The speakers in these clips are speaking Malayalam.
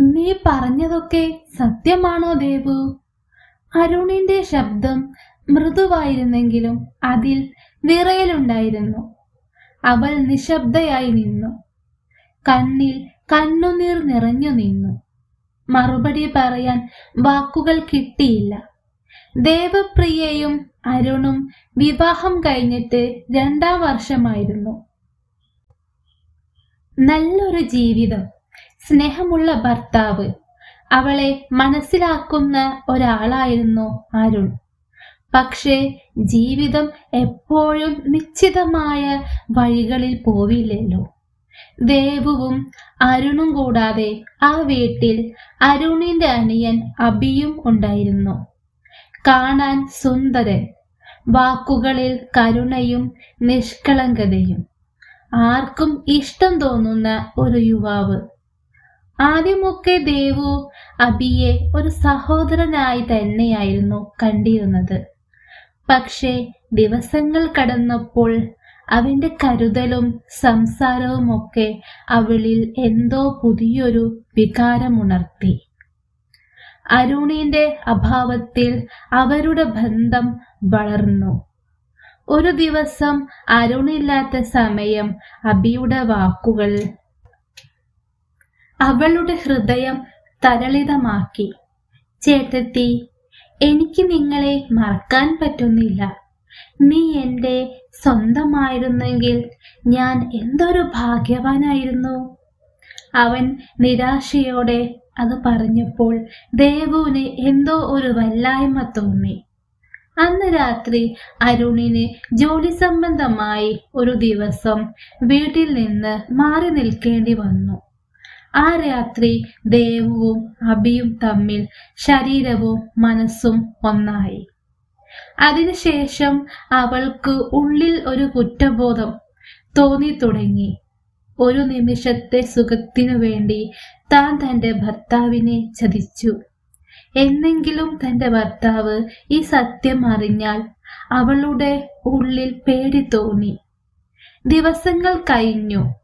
നീ പറഞ്ഞതൊക്കെ സത്യമാണോ ദേവു? അരുണിന്റെ ശബ്ദം മൃദുവായിരുന്നെങ്കിലും അതിൽ വിറയലുണ്ടായിരുന്നു. അവൾ നിശബ്ദയായി നിന്നു. കണ്ണിൽ കണ്ണുനീർ നിറഞ്ഞു നിന്നു. മറുപടി പറയാൻ വാക്കുകൾ കിട്ടിയില്ല. ദേവപ്രിയയും അരുണും വിവാഹം കഴിഞ്ഞിട്ട് രണ്ടാം വർഷമായിരുന്നു. നല്ലൊരു ജീവിതം. സ്നേഹമുള്ള ഭർത്താവ്. അവളെ മനസ്സിലാക്കുന്ന ഒരാളായിരുന്നു അരുൺ. പക്ഷേ ജീവിതം എപ്പോഴും നിശ്ചിതമായ വഴികളിൽ പോവില്ലല്ലോ. ദേവുവും അരുണും കൂടാതെ ആ വീട്ടിൽ അരുണിന്റെ അനിയൻ അബിയും ഉണ്ടായിരുന്നു. കാണാൻ സുന്ദരൻ. വാക്കുകളിൽ കരുണയും നിഷ്കളങ്കതയും. ആർക്കും ഇഷ്ടം തോന്നുന്ന ഒരു യുവാവ്. ആദ്യമൊക്കെ ദേവു അബിയെ ഒരു സഹോദരനായി തന്നെയായിരുന്നു കണ്ടിരുന്നത്. പക്ഷേ ദിവസങ്ങൾ കടന്നപ്പോൾ അവന്റെ കരുതലും സംസാരവും ഒക്കെ അവളിൽ എന്തോ പുതിയൊരു വികാരമുണർത്തി. അരുണിന്റെ അഭാവത്തിൽ അവരുടെ ബന്ധം വളർന്നു. ഒരു ദിവസം അരുണില്ലാത്ത സമയം അബിയുടെ വാക്കുകൾ അവളുടെ ഹൃദയം തരളിതമാക്കി. ചേട്ടത്തി എനിക്ക് നിങ്ങളെ മറക്കാൻ പറ്റുന്നില്ല. നീ എന്റെ സ്വന്തമായിരുന്നെങ്കിൽ ഞാൻ എന്തൊരു ഭാഗ്യവാനായിരുന്നു? അവൻ നിരാശയോടെ അത് പറഞ്ഞപ്പോൾ ദേവുവിന് എന്തോ ഒരു വല്ലായ്മ തോന്നി. അന്ന് രാത്രി അരുണിന് ജോലി സംബന്ധമായി ഒരു ദിവസം വീട്ടിൽ നിന്ന് മാറി നിൽക്കേണ്ടി വന്നു. ആ രാത്രി ദേവവും അഭിയും തമ്മിൽ ശരീരവും മനസ്സും ഒന്നായി. അതിനുശേഷം അവൾക്ക് ഉള്ളിൽ ഒരു കുറ്റബോധം തോന്നി തുടങ്ങി. ഒരു നിമിഷത്തെ സുഖത്തിനു വേണ്ടി താൻ തന്റെ ഭർത്താവിനെ ചതിച്ചു. എന്നെങ്കിലും തന്റെ ഭർത്താവ് ഈ സത്യം അറിഞ്ഞാൽ അവളുടെ ഉള്ളിൽ പേടി തോന്നി. ദിവസങ്ങൾ കഴിഞ്ഞു.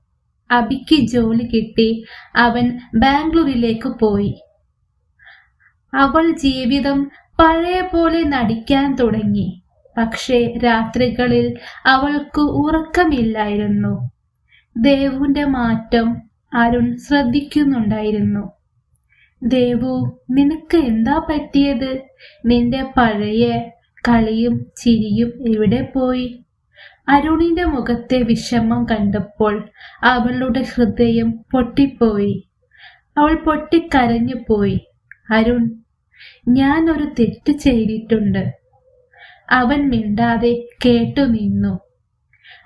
അബിക്ക് ജോലി കിട്ടി. അവൻ ബാംഗ്ലൂരിലേക്ക് പോയി. അവൾ ജീവിതം പഴയ പോലെ നടിക്കാൻ തുടങ്ങി. പക്ഷേ രാത്രികളിൽ അവൾക്ക് ഉറക്കമില്ലായിരുന്നു. ദേവുവിന്റെ മാറ്റം അരുൺ ശ്രദ്ധിക്കുന്നുണ്ടായിരുന്നു. ദേവു നിനക്ക് എന്താ പറ്റിയത്? നിന്റെ പഴയ കളിയും ചിരിയും എവിടെ പോയി? അരുണിന്റെ മുഖത്തെ വിഷമം കണ്ടപ്പോൾ അവളുടെ ഹൃദയം പൊട്ടിപ്പോയി. അവൾ പൊട്ടിക്കരഞ്ഞു പോയി. അരുൺ ഞാൻ ഒരു തെറ്റ് ചെയ്തിട്ടുണ്ട്. അവൻ മിണ്ടാതെ കേട്ടു നിന്നു.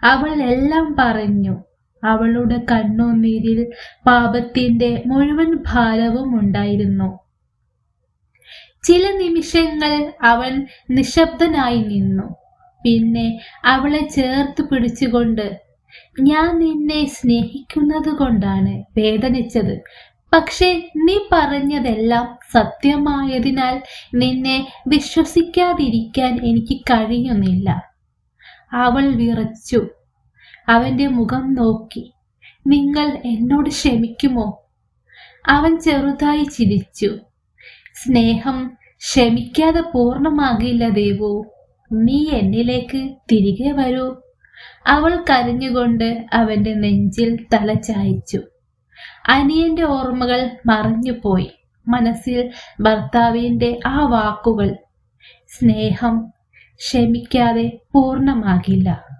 അവൾ എല്ലാം പറഞ്ഞു. അവളുടെ കണ്ണുനീരിൽ പാപത്തിന്റെ മുഴുവൻ ഭാരവും ഉണ്ടായിരുന്നു. ചില നിമിഷങ്ങൾ അവൻ നിശബ്ദനായി നിന്നു. പിന്നെ അവളെ ചേർത്ത് പിടിച്ചുകൊണ്ട് ഞാൻ നിന്നെ സ്നേഹിക്കുന്നത് കൊണ്ടാണ് വേദനിച്ചത്. പക്ഷേ നീ പറഞ്ഞതെല്ലാം സത്യമായതിനാൽ നിന്നെ വിശ്വസിക്കാതിരിക്കാൻ എനിക്ക് കഴിയുന്നില്ല. അവൾ വിറച്ചു. അവന്റെ മുഖം നോക്കി. നിങ്ങൾ എന്നോട് ക്ഷമിക്കുമോ? അവൻ ചെറുതായി ചിരിച്ചു. സ്നേഹം ക്ഷമിക്കാതെ പൂർണമാകില്ല ദേവു. നീ എന്നിലേക്ക് തിരികെ വരൂ. അവൾ കരഞ്ഞുകൊണ്ട് അവന്റെ നെഞ്ചിൽ തല ചായച്ചു. അനിയന്റെ ഓർമ്മകൾ മറഞ്ഞുപോയി. മനസ്സിൽ ഭർത്താവിന്റെ ആ വാക്കുകൾ. സ്നേഹം ക്ഷമിക്കാതെ പൂർണമാകില്ല.